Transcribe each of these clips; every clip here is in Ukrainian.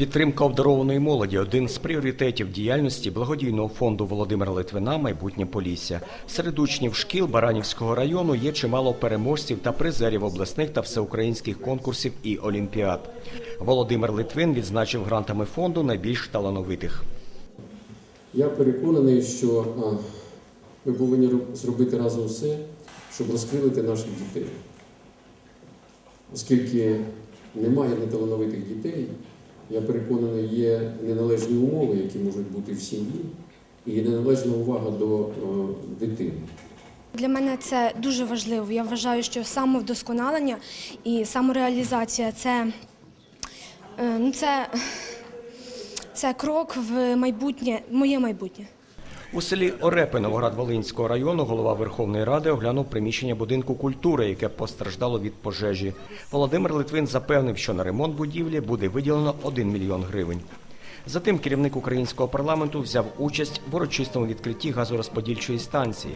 Підтримка обдарованої молоді один з пріоритетів діяльності благодійного фонду Володимира Литвина Майбутнє Полісся. Серед учнів шкіл Баранівського району є чимало переможців та призерів обласних та всеукраїнських конкурсів і олімпіад. Володимир Литвин відзначив грантами фонду найбільш талановитих. Я переконаний, що ми повинні зробити разом все, щоб розкрилити наших дітей. Оскільки немає неталановитих дітей, я переконаний, є неналежні умови, які можуть бути в сім'ї, і неналежна увага до е, дитини. Для мене це дуже важливо. Я вважаю, що самовдосконалення і самореалізація це, е, ну, це, це крок в майбутнє, моє майбутнє. У селі Орепи Новоград-Волинського району голова Верховної Ради оглянув приміщення будинку культури, яке постраждало від пожежі. Володимир Литвин запевнив, що на ремонт будівлі буде виділено 1 мільйон гривень. Затим керівник українського парламенту взяв участь в урочистому відкритті газорозподільчої станції.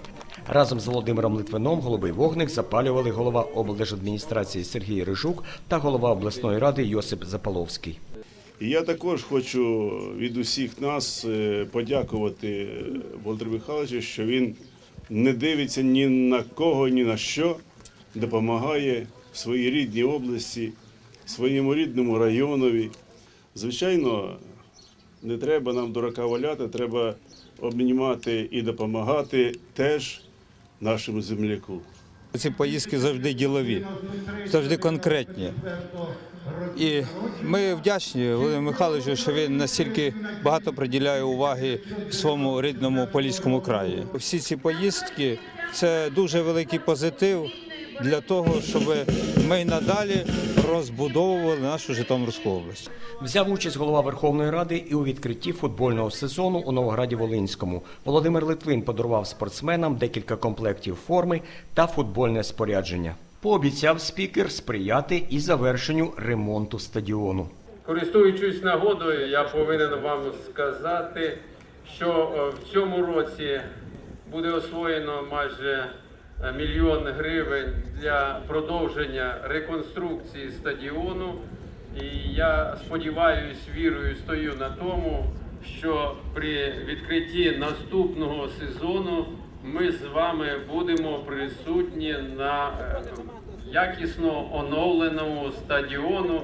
Разом з Володимиром Литвином голубий вогник запалювали голова облдержадміністрації Сергій Рижук та голова обласної ради Йосип Запаловський. Я також хочу від усіх нас е, подякувати е, Володимиру Михайловичу, що він не дивиться ні на кого, ні на що, допомагає своїй рідній області, своєму рідному районові. Звичайно, не треба нам дурака валяти, треба обнімати і допомагати теж нашому земляку. Ці поїздки завжди ділові, завжди конкретні. І ми вдячні Володимиру Михайловичу, що він настільки багато приділяє уваги своєму рідному поліському краї. Всі ці поїздки це дуже великий позитив для того, щоб ми й надалі розбудовували нашу Житомирську область. Взяв участь голова Верховної Ради і у відкритті футбольного сезону у Новограді Волинському. Володимир Литвин подарував спортсменам декілька комплектів форми та футбольне спорядження. Пообіцяв спікер сприяти і завершенню ремонту стадіону. Користуючись нагодою, я повинен вам сказати, що е, в цьому році буде освоєно майже мільйон гривень для продовження реконструкції стадіону. І я сподіваюся, вірою стою на тому, що при відкритті наступного сезону ми з вами будемо присутні на е, якісно оновленому стадіону.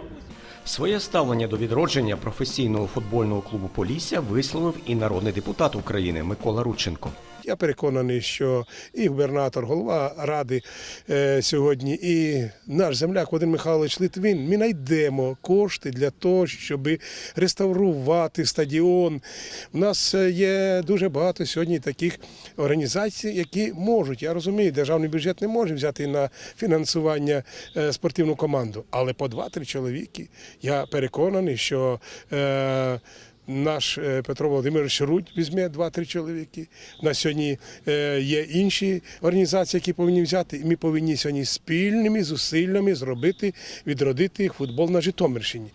Своє ставлення до відродження професійного футбольного клубу Полісся висловив і народний депутат України Микола Рудченко. Я переконаний, що і губернатор, голова ради е, сьогодні, і наш земляк Вадим Михайлович Литвин, ми знайдемо кошти для того, щоб реставрувати стадіон. У нас е, є дуже багато сьогодні таких організацій, які можуть. Я розумію, державний бюджет не може взяти на фінансування е, спортивну команду, але по два-три чоловіки. Я переконаний, що. Наш е, Петро Володимирович Рудь візьме два-три чоловіки. У нас сьогодні е, є інші організації, які повинні взяти, ми повинні сьогодні спільними зусиллями зробити, відродити футбол на Житомирщині.